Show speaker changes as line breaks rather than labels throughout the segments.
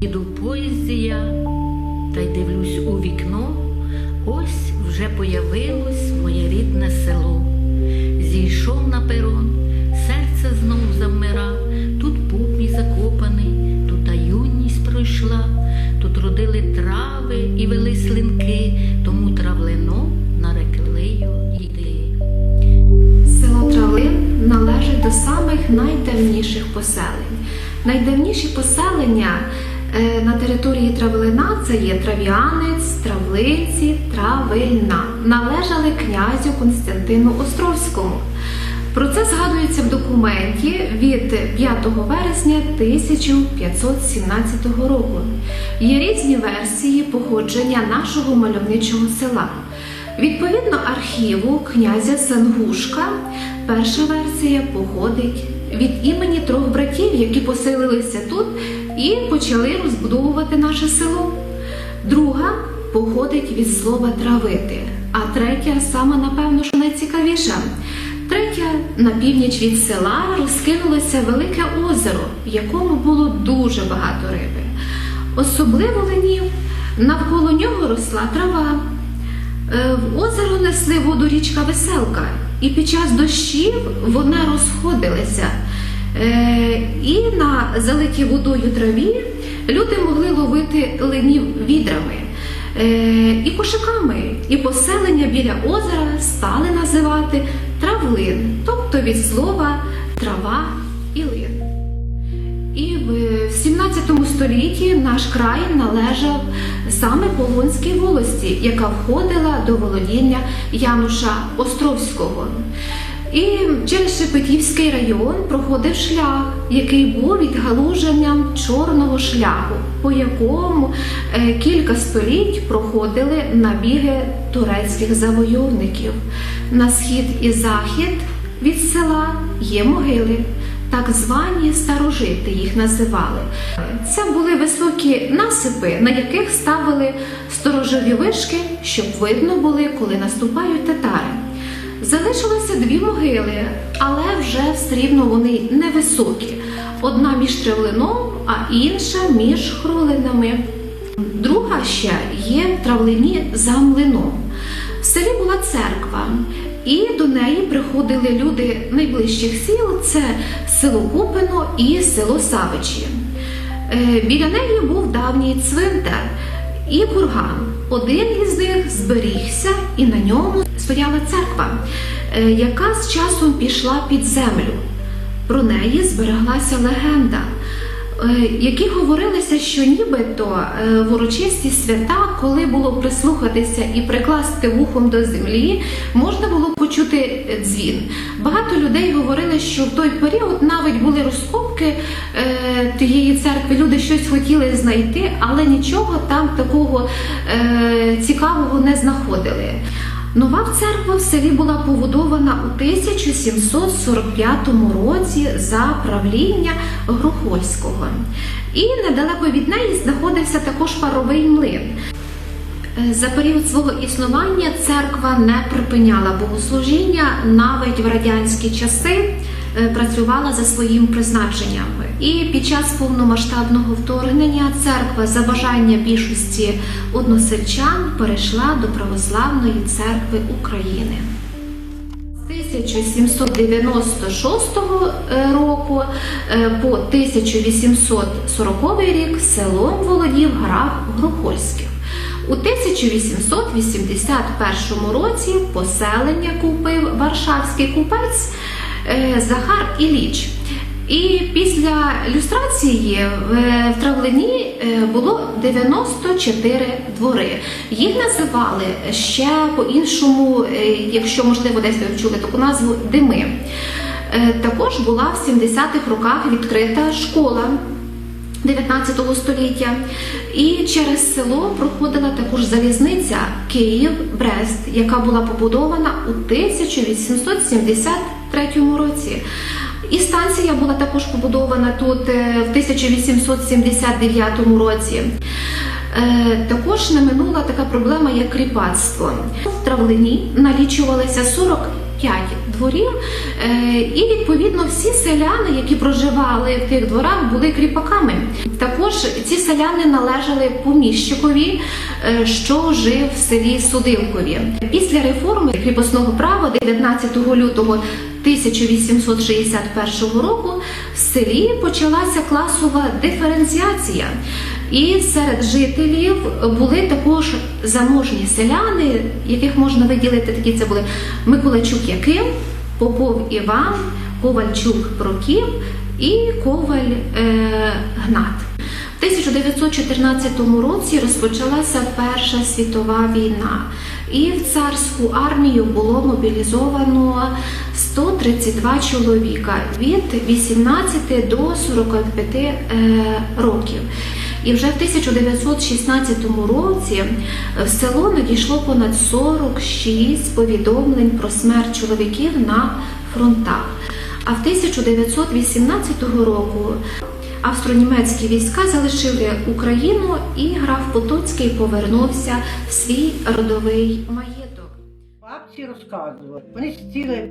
Іду поезія, та й дивлюсь у вікно. Ось вже появилось моє рідне село. Зійшов на перон, серце знову завмира, тут пуп мій закопаний, тут та юність пройшла, тут родили трави і вели слинки, тому травлино нарекли йди.
Село травлин належить до самих найдавніших поселень. Найдавніші поселення на території Травлина це є Трав'янець, Травлиці, Травильна. Належали князю Константину Островському. Про це згадується в документі від 5 вересня 1517 року. Є різні версії походження нашого мальовничого села. Відповідно архіву князя Сангушка, перша версія походить від імені трьох братів, які поселилися тут і почали розбудовувати наше село. Друга походить від слова травити, а третя саме напевно, що найцікавіша. Третя на північ від села розкинулося велике озеро, в якому було дуже багато риби. Особливо ленів, навколо нього росла трава. Е, В озеро несли воду річка Веселка, і під час дощів вона розходилася. Е, І на залитій водою траві люди могли ловити ленів відрами е, і кошиками. І поселення біля озера стали називати травлин, тобто від слова трава і лин. І в 17 столітті наш край належав саме Полонській волості, яка входила до володіння Януша Островського. І через Шепетівський район проходив шлях, який був відгалуженням чорного шляху, по якому е, кілька століть проходили набіги турецьких завойовників. На схід і захід від села є могили. Так звані старожити їх називали. Це були високі насипи, на яких ставили сторожові вишки, щоб видно були, коли наступають татари. Залишилося дві могили, але вже все рівно вони невисокі. Одна між травлином, а інша між хрулинами. Друга ще є в травлині за млином. В селі була церква, і до неї приходили люди найближчих сіл: це село Купино і село Савичі. Е, Біля неї був давній цвинтар і курган. Один із них зберігся, і на ньому стояла церква, е, яка з часом пішла під землю. Про неї збереглася легенда, е, які говорилися, що нібито е, в урочисті свята, коли було прислухатися і прикласти вухом до землі, можна було почути дзвін. Багато людей говорили, що в той період навіть були розкопки е, тієї церкви. Люди щось хотіли знайти, але нічого там такого е, цікавого не знаходили. Нова церква в селі була побудована у 1745 році за правління Грухольського. І недалеко від неї знаходився також паровий млин. Е, За період свого існування церква не припиняла богослужіння, навіть в радянські часи е, працювала за своїм призначенням. І під час повномасштабного вторгнення церква за бажання більшості односельчан перейшла до Православної церкви України. З 1796 року е, по 1840 рік селом володів граф Грухольських. У 1881 році поселення купив варшавський купець е, Захар Іліч. І після люстрації в в Травлині е, було 94 двори. Їх називали ще по-іншому, е, якщо можливо десь ви чули таку назву дими. Е, Також була в 70-х роках відкрита школа 19 століття. І через село проходила також залізниця Київ-Брест, яка була побудована у 1873 році. І станція була також побудована тут е, в 1879 році. Е, Також не минула така проблема, як кріпацтво. В травлині налічувалося 45 дворів, е, і відповідно всі селяни, які проживали в тих дворах, були кріпаками. Також ці селяни належали поміщикові, е, що жив в селі Судилкові. Після реформи кріпосного права 19 лютого 1861 року в селі почалася класова диференціація. І серед жителів були також заможні селяни, яких можна виділити такі це були Миколайчук Яким, Попов Іван, Ковальчук Прокіп і Коваль е, Гнат. В 1914 році розпочалася Перша світова війна, і в царську армію було мобілізовано 132 чоловіка від 18 до 45 е, років. І вже в 1916 році в село надійшло понад 46 повідомлень про смерть чоловіків на фронтах. А в 1918 року австро-німецькі війська залишили Україну і граф Потоцький повернувся в свій родовий маєток.
Бабці розказували, вони сіли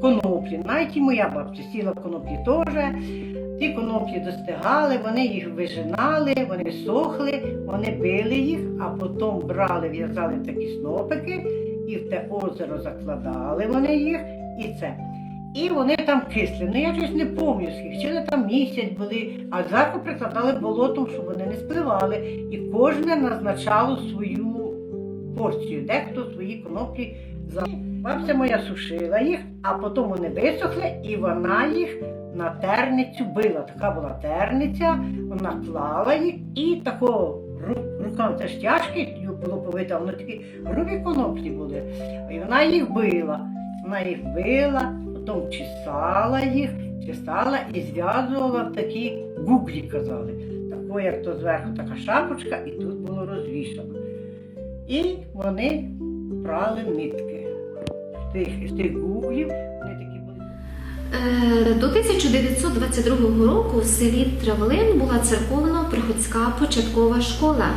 коноплі, навіть і моя бабця сіла коноплі теж. Ті коноплі достигали, вони їх вижинали, вони сохли, вони били їх, а потім брали, в'язали такі снопики і в те озеро закладали вони їх і це. І вони там кисли. Ну я щось не пам'ятаю, скільки, чи вони там місяць були, а зверху прикладали болотом, щоб вони не спливали. І кожне назначало свою порцію, дехто свої коноплі. Бабця моя сушила їх, а потім вони висохли, і вона їх на терницю била. Така була терниця, вона клала їх і такого ру- руками це ж тяжкі було побити, а воно такі грубі коноплі були. І вона їх била. Вона їх била, потім чесала їх, чесала і зв'язувала в такі гуглі, казали. Тако, як то зверху така шапочка, і тут було розвішано. І вони прали нитки. Тих, тих гуглів вони такі були.
Е, До 1922 року в селі Травлин була церковно-приходська початкова школа.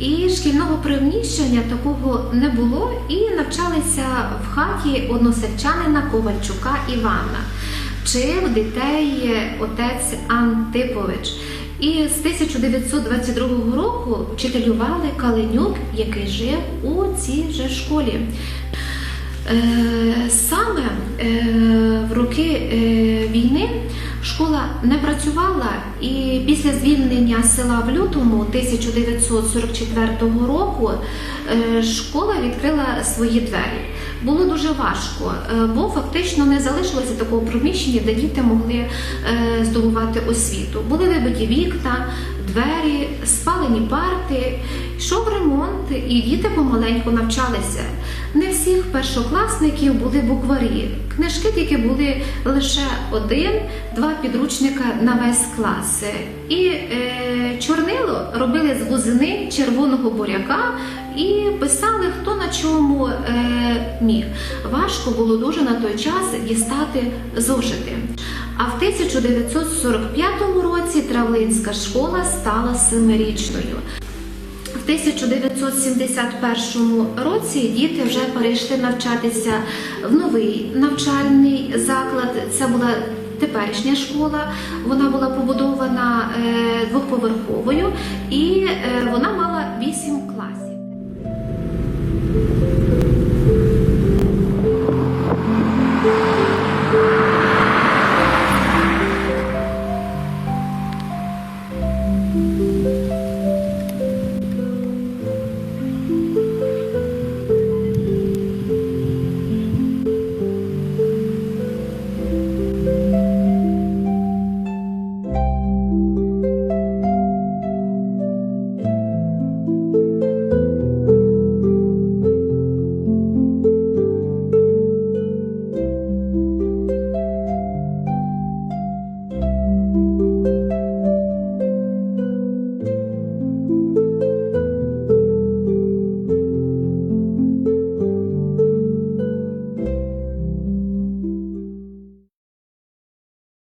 І шкільного приміщення такого не було, і навчалися в хаті односельчанина Ковальчука Івана. Вчив дітей отець Антипович. І з 1922 року вчителювали Каленюк, який жив у цій же школі. Е, Саме е, в роки е, війни школа не працювала, і після звільнення села в лютому 1944 року школа відкрила свої двері. Було дуже важко, бо фактично не залишилося такого приміщення, де діти могли здобувати освіту. Були вибиті вікна, двері, спалені парти, йшов ремонт, і діти помаленьку навчалися. Не всіх першокласників були букварі. Книжки тільки були лише один, два підручника на весь клас. І е, чорнило робили з бузини червоного буряка і писали хто на чому е, міг. Важко було дуже на той час дістати зошити. А в 1945 році Травлинська школа стала семирічною. В 1971 році діти вже перейшли навчатися в новий навчальний заклад. Це була теперішня школа. Вона була побудована двохповерховою двоповерховою і е, вона мала вісім класів.